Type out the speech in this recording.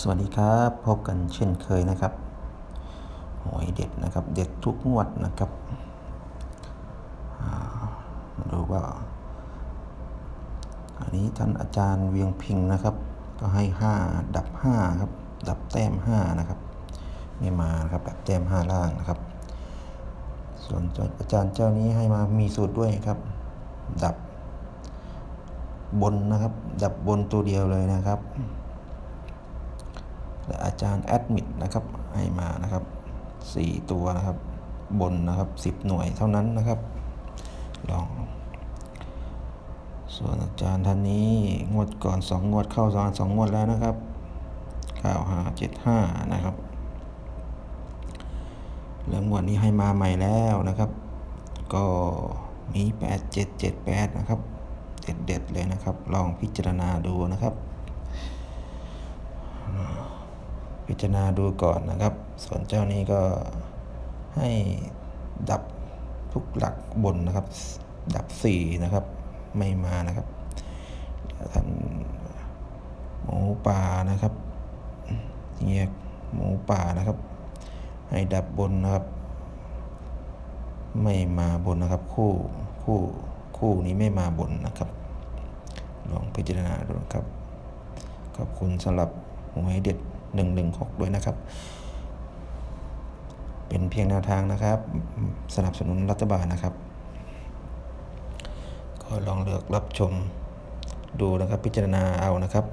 สวัสดีครับพบกันเช่นเคยนะครับหวยเด็ดนะครับ เด็ดทุกงวดนะครับมาดูว่า อันนี้ท่านอาจารย์เวียงพิงนะครับ ก็ให้ห้าดับห้าครับดับแต้มห้านะครับไม่มานะครับดับแต้มห้าล่างนะครับ ส่วนอาจารย์เจ้านี้ให้มามีสูตรด้วยครับ ดับบนนะครับ ดับบนตัวเดียวเลยนะครับ และอาจารย์แอดมิดนะครับให้มานะครับสี่ตัวนะครับ บนนะครับสิบหน่วยเท่านั้นนะครับ ลอง ส่วนอาจารย์ท่านนี้งวดก่อนสองงวดเข้าสองสองงวดแล้วนะครับเก้าห้าเจ็ดห้านะครับแล้วงวดนี้ให้มาใหม่แล้วนะครับ ก็มีแปดเจ็ดเจ็ดแปดนะครับเด็ดเด็ดๆเลยนะครับ ลองพิจารณาดูนะครับ พิจารณาดูก่อนนะครับ ส่วนเจ้านี้ก็ให้ดับทุกหลักบนนะครับ ดับสี่นะครับ ไม่มานะครับท่านหมูป่านะครับเงียกหมูป่านะครับ ให้ดับบนนะครับ ไม่มาบนนะครับ คู่คู่คู่นี้ไม่มาบนนะครับ ลองพิจารณาดูนะครับ ขอบคุณสำหรับหวยเด็ด 116 ด้วยนะครับ เป็นเพียงแนวทางนะครับ สนับสนุนรัฐบาลนะครับ ก็ลองเลือกรับชมดูนะครับพิจารณาเอานะครับ